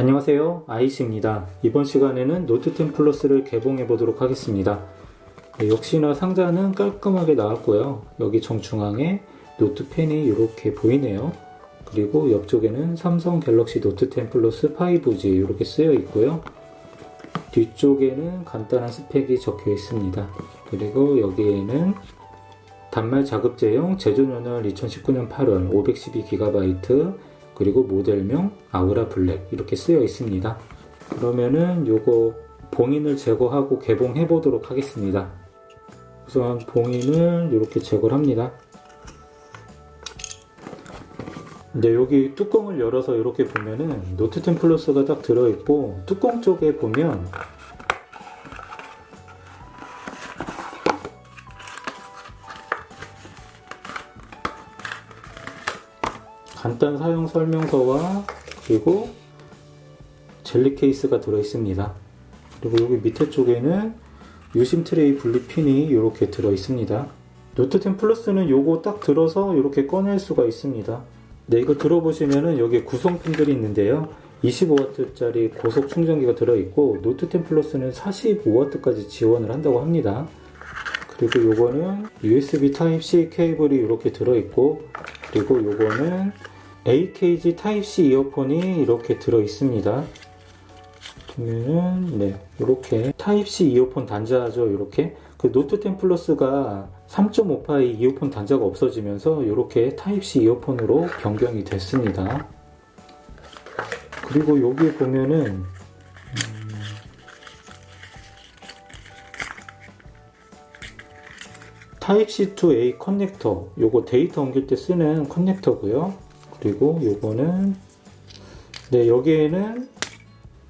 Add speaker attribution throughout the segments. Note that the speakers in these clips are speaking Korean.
Speaker 1: 안녕하세요. 아이씨입니다. 이번 시간에는 노트 10 플러스를 개봉해 보도록 하겠습니다. 네, 역시나 상자는 깔끔하게 나왔고요. 여기 정중앙에 노트 펜이 이렇게 보이네요. 그리고 옆쪽에는 삼성 갤럭시 노트 10 플러스 5G 이렇게 쓰여 있고요. 뒤쪽에는 간단한 스펙이 적혀 있습니다. 그리고 여기에는 단말 자급제용 제조년월 2019년 8월 512GB 그리고 모델명 아우라 블랙 이렇게 쓰여 있습니다. 그러면은 요거 봉인을 제거하고 개봉해 보도록 하겠습니다. 우선 봉인을 이렇게 제거를 합니다. 이제 여기 뚜껑을 열어서 이렇게 보면은 노트 10 플러스가 딱 들어있고 뚜껑 쪽에 보면 간단 사용 설명서와 그리고 젤리 케이스가 들어 있습니다. 그리고 여기 밑에 쪽에는 유심 트레이 분리핀이 이렇게 들어 있습니다. 노트 10 플러스는 요거 딱 들어서 이렇게 꺼낼 수가 있습니다. 네, 이거 들어보시면은 여기 구성핀들이 있는데요. 25W짜리 고속 충전기가 들어있고 노트 10 플러스는 45W까지 지원을 한다고 합니다. 그리고 요거는 USB Type-C 케이블이 이렇게 들어있고 그리고 요거는 AKG Type-C 이어폰이 이렇게 들어 있습니다. 보면은 네 이렇게 Type-C 이어폰 단자죠 이렇게 그 노트 10 플러스가 3.5파이 이어폰 단자가 없어지면서 이렇게 Type-C 이어폰으로 변경이 됐습니다. 그리고 여기 보면은 타입C to A 커넥터. 요거 데이터 옮길 때 쓰는 커넥터고요. 그리고 요거는 네 여기에는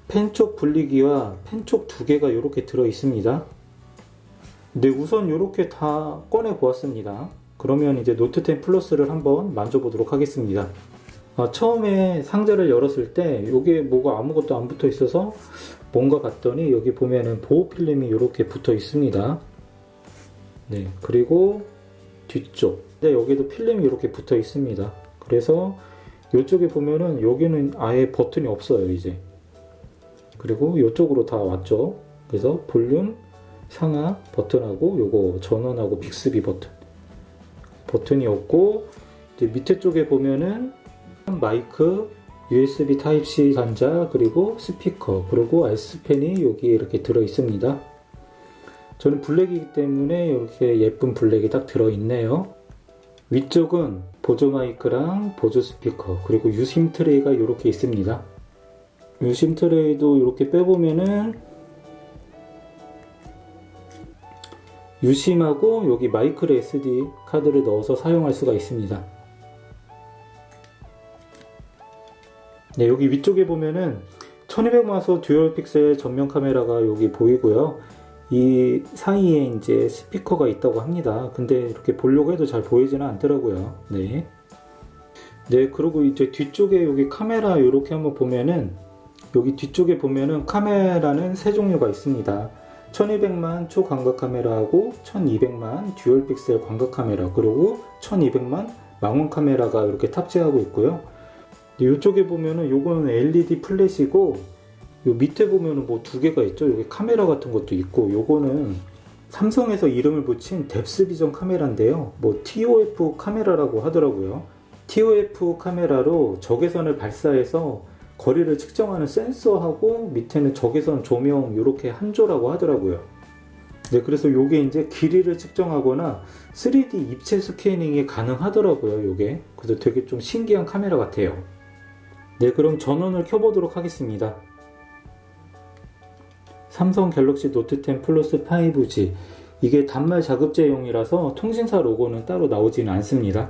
Speaker 1: 펜 쪽 분리기와 펜 쪽 두 개가 이렇게 들어 있습니다. 네 우선 이렇게 다 꺼내 보았습니다. 그러면 이제 노트 10 플러스를 한번 만져보도록 하겠습니다. 아, 처음에 상자를 열었을 때 이게 뭐가 아무것도 안 붙어 있어서 뭔가 봤더니 여기 보면은 보호 필름이 이렇게 붙어 있습니다 네, 그리고 뒤쪽. 네, 여기도 필름이 이렇게 붙어 있습니다. 그래서 이쪽에 보면은 여기는 아예 버튼이 없어요, 이제. 그리고 이쪽으로 다 왔죠. 그래서 볼륨, 상하 버튼하고 요거 전원하고 빅스비 버튼. 버튼이 없고 이제 밑에 쪽에 보면은 마이크, USB 타입C 단자, 그리고 스피커, 그리고 S펜이 여기에 이렇게 들어 있습니다. 저는 블랙이기 때문에 이렇게 예쁜 블랙이 딱 들어있네요. 위쪽은 보조 마이크랑 보조 스피커 그리고 유심 트레이가 이렇게 있습니다. 유심 트레이도 이렇게 빼보면은 유심하고 여기 마이크로 SD 카드를 넣어서 사용할 수가 있습니다. 네, 여기 위쪽에 보면은 1200마소 듀얼 픽셀 전면 카메라가 여기 보이고요. 이 사이에 이제 스피커가 있다고 합니다. 근데 이렇게 보려고 해도 잘 보이지는 않더라고요. 네. 네, 그리고 이제 뒤쪽에 여기 카메라 이렇게 한번 보면은 여기 뒤쪽에 보면은 카메라는 세 종류가 있습니다. 1200만 초광각 카메라하고 1200만 듀얼 픽셀 광각 카메라 그리고 1200만 망원 카메라가 이렇게 탑재하고 있고요. 이쪽에 보면은 요거는 LED 플래시고 요 밑에 보면은 뭐 두 개가 있죠. 여기 카메라 같은 것도 있고 요거는 삼성에서 이름을 붙인 뎁스 비전 카메라인데요. 뭐 TOF 카메라라고 하더라고요. TOF 카메라로 적외선을 발사해서 거리를 측정하는 센서하고 밑에는 적외선 조명 이렇게 한 조라고 하더라고요. 네, 그래서 요게 이제 길이를 측정하거나 3D 입체 스캐닝이 가능하더라고요, 요게. 그래서 되게 좀 신기한 카메라 같아요. 네, 그럼 전원을 켜보도록 하겠습니다. 삼성 갤럭시 노트 10 플러스 5G 이게 단말 자급제용이라서 통신사 로고는 따로 나오지는 않습니다.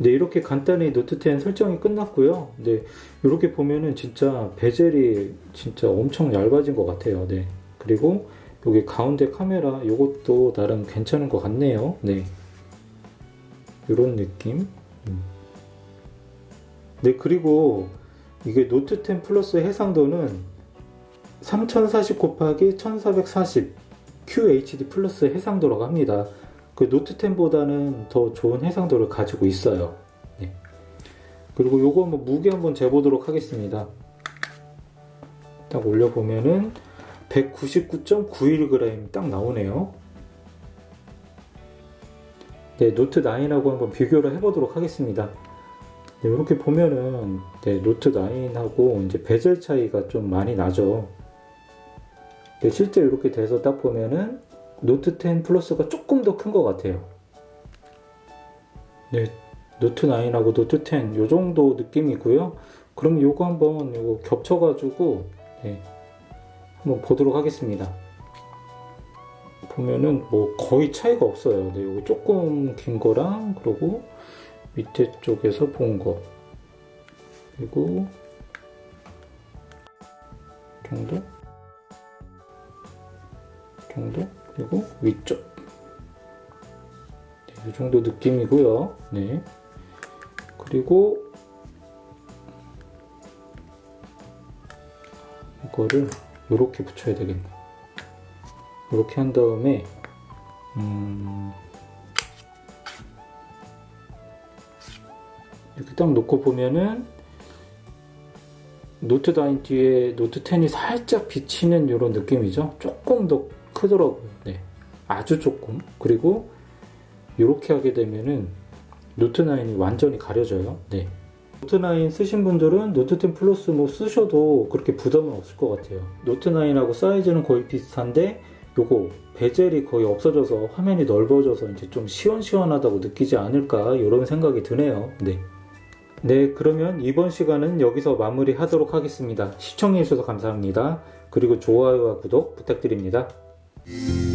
Speaker 1: 네, 이렇게 간단히 노트 10 설정이 끝났고요. 네, 이렇게 보면은 진짜 베젤이 진짜 엄청 얇아진 것 같아요. 네. 그리고 여기 가운데 카메라 이것도 나름 괜찮은 것 같네요. 네. 이런 느낌. 음. 네, 그리고 이게 노트 10 플러스 해상도는 3040 곱하기 1440 QHD 플러스 해상도라고 합니다. 그 노트 10보다는 더 좋은 해상도를 가지고 있어요. 네. 그리고 요거 한번 무게 한번 재보도록 하겠습니다. 딱 올려보면은 199.91g 딱 나오네요. 네, 노트 9하고 한번 비교를 해보도록 하겠습니다. 네, 이렇게 보면은 네, 노트 9하고 이제 베젤 차이가 좀 많이 나죠. 네, 실제 이렇게 돼서 딱 보면은 노트 10 플러스가 조금 더 큰 것 같아요. 네, 노트 9하고 노트 10 요 정도 느낌이고요. 그럼 요거 한번 요거 겹쳐가지고 네, 한번 보도록 하겠습니다. 보면은 뭐 거의 차이가 없어요. 네, 요거 조금 긴 거랑 그리고 밑에 쪽에서 본 거. 그리고 정도? 정도? 그리고 위쪽. 네, 이 정도 느낌이고요. 네. 그리고 이거를 이렇게 붙여야 되겠네. 이렇게 한 다음에 음, 이렇게 딱 놓고 보면은 노트 9 뒤에 노트 10이 살짝 비치는 이런 느낌이죠. 조금 더 크더라고요. 네. 아주 조금. 그리고 이렇게 하게 되면은 노트 9이 완전히 가려져요. 네. 노트 9 쓰신 분들은 노트 10 플러스 뭐 쓰셔도 그렇게 부담은 없을 것 같아요. 노트 9하고 사이즈는 거의 비슷한데 요거 베젤이 거의 없어져서 화면이 넓어져서 이제 좀 시원시원하다고 느끼지 않을까 이런 생각이 드네요. 네. 네, 그러면 이번 시간은 여기서 마무리 하도록 하겠습니다. 시청해주셔서 감사합니다. 그리고 좋아요와 구독 부탁드립니다. Thank you.